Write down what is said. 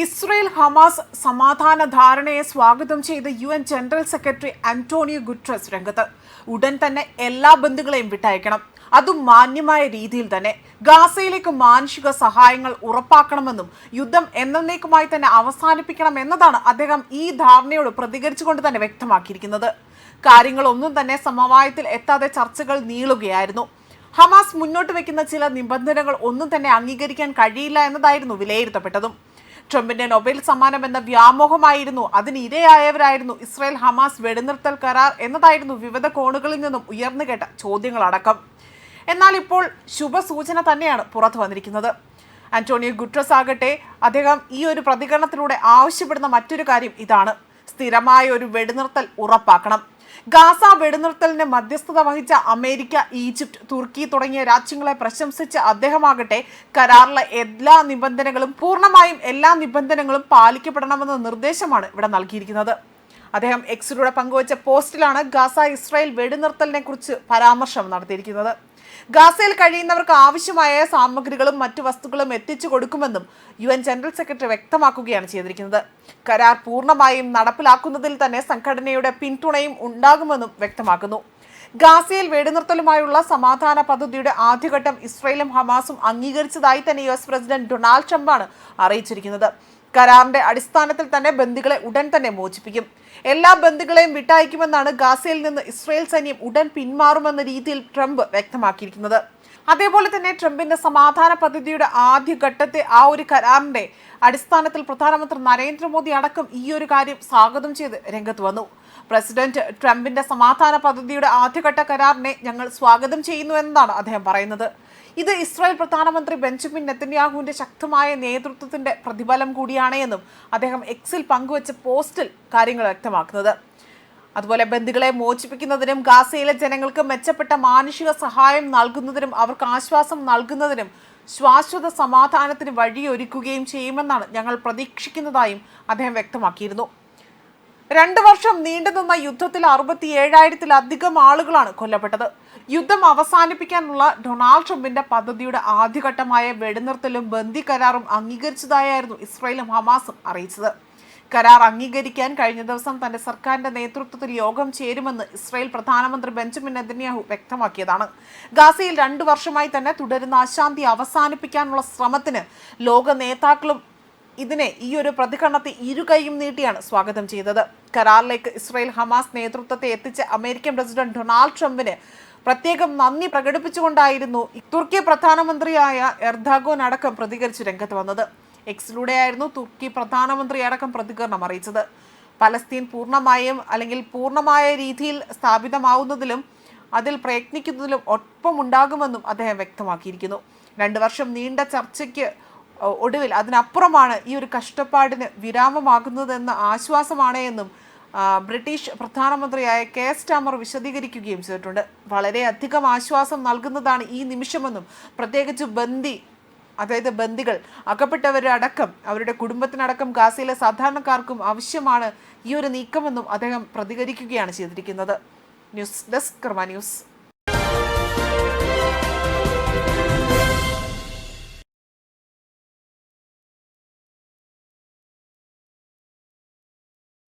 Israel Hamas സമാധാന ധാരണയെ സ്വാഗതം ചെയ്ത് U N general secretary Antonio Guterres രംഗത്ത്. ഉടൻ തന്നെ എല്ലാ ബന്ധുക്കളെയും വിട്ടയക്കണം. അതും മാന്യമായ രീതിയിൽ തന്നെ. ഗാസയിലേക്ക് മാനുഷിക സഹായങ്ങൾ ഉറപ്പാക്കണമെന്നും യുദ്ധം എന്നേക്കുമായി തന്നെ അവസാനിപ്പിക്കണം എന്നതാണ് അദ്ദേഹം ഈ ധാരണയോട് പ്രതികരിച്ചുകൊണ്ട് തന്നെ വ്യക്തമാക്കിയിരിക്കുന്നത്. കാര്യങ്ങളൊന്നും തന്നെ സമവായത്തിൽ എത്താതെ ചർച്ചകൾ നീളുകയായിരുന്നു. ഹമാസ് മുന്നോട്ട് വയ്ക്കുന്ന ചില നിബന്ധനകൾ ഒന്നും തന്നെ അംഗീകരിക്കാൻ കഴിയില്ല എന്നതായിരുന്നു വിലയിരുത്തപ്പെട്ടതും. ട്രംപിന്റെ നൊബേൽ സമ്മാനം എന്ന വ്യാമോഹമായിരുന്നു. അതിന് ഇരയായവരായിരുന്നു ഇസ്രായേൽ ഹമാസ് വെടിനിർത്തൽ കരാർ എന്നതായിരുന്നു വിവിധ കോണുകളിൽ നിന്നും ഉയർന്നു കേട്ട ചോദ്യങ്ങളടക്കം. എന്നാൽ ഇപ്പോൾ ശുഭസൂചന തന്നെയാണ് പുറത്തു വന്നിരിക്കുന്നത്. ആന്റോണിയോ ഗുട്രസ് ആകട്ടെ അദ്ദേഹം ഈ ഒരു പ്രതികരണത്തിലൂടെ ആവശ്യപ്പെടുന്ന മറ്റൊരു കാര്യം ഇതാണ്. സ്ഥിരമായ ഒരു വെടിനിർത്തൽ ഉറപ്പാക്കണം. ഗാസ വെടിനിർത്തലിന് മധ്യസ്ഥത വഹിച്ച അമേരിക്ക ഈജിപ്ത് തുർക്കി തുടങ്ങിയ രാജ്യങ്ങളെ പ്രശംസിച്ച അദ്ദേഹമാകട്ടെ കരാറിലെ എല്ലാ നിബന്ധനകളും പൂർണമായും എല്ലാ നിബന്ധനകളും പാലിക്കപ്പെടണമെന്ന നിർദ്ദേശമാണ് ഇവിടെ നൽകിയിരിക്കുന്നത്. അദ്ദേഹം എക്സിലൂടെ പങ്കുവച്ച പോസ്റ്റിലാണ് ഗാസ ഇസ്രായേൽ വെടിനിർത്തലിനെ കുറിച്ച് പരാമർശം നടത്തിയിരിക്കുന്നത്. ഗാസയിൽ കഴിയുന്നവർക്ക് ആവശ്യമായ സാമഗ്രികളും മറ്റു വസ്തുക്കളും എത്തിച്ചു കൊടുക്കുമെന്നും യു എൻ ജനറൽ സെക്രട്ടറി വ്യക്തമാക്കുകയാണ് ചെയ്തിരിക്കുന്നത്. കരാർ പൂർണമായും നടപ്പിലാക്കുന്നതിൽ തന്നെ സംഘടനയുടെ പിന്തുണയും ഉണ്ടാകുമെന്നും വ്യക്തമാക്കുന്നു. ഗാസയിൽ വെടിനിർത്തലുമായുള്ള സമാധാന പദ്ധതിയുടെ ആദ്യഘട്ടം ഇസ്രയേലും ഹമാസും അംഗീകരിച്ചതായി തന്നെ യു എസ് പ്രസിഡന്റ് ഡൊണാൾഡ് ട്രംപാണ് അറിയിച്ചിരിക്കുന്നത്. കരാറിന്റെ അടിസ്ഥാനത്തിൽ തന്നെ ബന്ദികളെ ഉടൻ തന്നെ മോചിപ്പിക്കും. എല്ലാ ബന്ദികളെയും വിട്ടയക്കുമെന്നാണ് ഗാസയിൽ നിന്ന് ഇസ്രയേൽ സൈന്യം ഉടൻ പിന്മാറുമെന്ന രീതിയിൽ ട്രംപ് വ്യക്തമാക്കിയിരിക്കുന്നത്. അതേപോലെ തന്നെ ട്രംപിന്റെ സമാധാന പദ്ധതിയുടെ ആദ്യഘട്ടത്തെ ആ ഒരു കരാറിന്റെ അടിസ്ഥാനത്തിൽ പ്രധാനമന്ത്രി നരേന്ദ്രമോദി അടക്കം ഈ ഒരു കാര്യം സ്വാഗതം ചെയ്ത് രംഗത്ത് വന്നു. പ്രസിഡന്റ് ട്രംപിന്റെ സമാധാന പദ്ധതിയുടെ ആദ്യഘട്ട കരാറിനെ ഞങ്ങൾ സ്വാഗതം ചെയ്യുന്നു എന്നാണ് അദ്ദേഹം പറയുന്നത്. ഇത് ഇസ്രായേൽ പ്രധാനമന്ത്രി ബെഞ്ചമിൻ നെത്തന്യാഹുവിന്റെ ശക്തമായ നേതൃത്വത്തിന്റെ പ്രതിഫലം കൂടിയാണ് എന്നും അദ്ദേഹം എക്സിൽ പങ്കുവച്ച പോസ്റ്റിൽ കാര്യങ്ങൾ വ്യക്തമാക്കുന്നത്. അതുപോലെ ബന്ധുക്കളെ മോചിപ്പിക്കുന്നതിനും ഗാസയിലെ ജനങ്ങൾക്ക് മെച്ചപ്പെട്ട മാനുഷിക സഹായം നൽകുന്നതിനും അവർക്ക് ആശ്വാസം നൽകുന്നതിനും ശാശ്വത സമാധാനത്തിന് വഴിയൊരുക്കുകയും ചെയ്യുമെന്നാണ് ഞങ്ങൾ പ്രതീക്ഷിക്കുന്നതായും അദ്ദേഹം വ്യക്തമാക്കിയിരുന്നു. രണ്ട് വർഷം നീണ്ടുനിന്ന യുദ്ധത്തിൽ അറുപത്തി ഏഴായിരത്തിലധികം ആളുകളാണ് കൊല്ലപ്പെട്ടത്. യുദ്ധം അവസാനിപ്പിക്കാനുള്ള ഡൊണാൾഡ് ട്രംപിന്റെ പദ്ധതിയുടെ ആദ്യഘട്ടമായ വെടിനിർത്തലും ബന്ദി കരാറും അംഗീകരിച്ചതായിരുന്നു ഇസ്രായേലും ഹമാസും അറിയിച്ചത്. കരാർ അംഗീകരിക്കാൻ കഴിഞ്ഞ ദിവസം തന്റെ സർക്കാരിന്റെ നേതൃത്വത്തിൽ യോഗം ചേരുമെന്ന് ഇസ്രായേൽ പ്രധാനമന്ത്രി ബെഞ്ചമിൻ നെതന്യാഹു വ്യക്തമാക്കിയതാണ്. ഗാസയിൽ രണ്ടു വർഷമായി തന്നെ തുടരുന്ന അശാന്തി അവസാനിപ്പിക്കാനുള്ള ശ്രമത്തിന് ലോക നേതാക്കളും ഇതിനെ ഈ ഒരു പ്രതികരണത്തെ ഇരുകൈയും നീട്ടിയാണ് സ്വാഗതം ചെയ്തത്. കരാറിലേക്ക് ഇസ്രായേൽ ഹമാസ് നേതൃത്വത്തെ എത്തിച്ച അമേരിക്കൻ പ്രസിഡന്റ് ഡൊണാൾഡ് ട്രംപിന് പ്രത്യേകം നന്ദി പ്രകടിപ്പിച്ചുകൊണ്ടായിരുന്നു തുർക്കി പ്രധാനമന്ത്രിയായ എർദാഗോൻ അടക്കം പ്രതികരിച്ച് രംഗത്ത് വന്നത്. എക്സിലൂടെയായിരുന്നു തുർക്കി പ്രധാനമന്ത്രി അടക്കം പ്രതികരണം അറിയിച്ചത്. പലസ്തീൻ പൂർണമായും അല്ലെങ്കിൽ പൂർണമായ രീതിയിൽ സ്ഥാപിതമാവുന്നതിലും അതിൽ പ്രയത്നിക്കുന്നതിലും ഒപ്പമുണ്ടാകുമെന്നും അദ്ദേഹം വ്യക്തമാക്കിയിരിക്കുന്നു. രണ്ട് വർഷം നീണ്ട ചർച്ചയ്ക്ക് ഒടുവിൽ അതിനപ്പുറമാണ് ഈ ഒരു കഷ്ടപ്പാടിന് വിരാമമാകുന്നതെന്ന ആശ്വാസമാണ് എന്നും ബ്രിട്ടീഷ് പ്രധാനമന്ത്രിയായ കെ സ്റ്റാമർ വിശദീകരിക്കുകയും ചെയ്തിട്ടുണ്ട്. വളരെയധികം ആശ്വാസം നൽകുന്നതാണ് ഈ നിമിഷമെന്നും പ്രത്യേകിച്ച് ബന്ദി അതായത് ബന്ദികൾ അകപ്പെട്ടവരടക്കം അവരുടെ കുടുംബത്തിനടക്കം ഗാസയിലെ സാധാരണക്കാർക്കും ആവശ്യമാണ് ഈ ഒരു നീക്കമെന്നും അദ്ദേഹം പ്രതികരിക്കുകയാണ് ചെയ്തിരിക്കുന്നത്. News desk Karma news.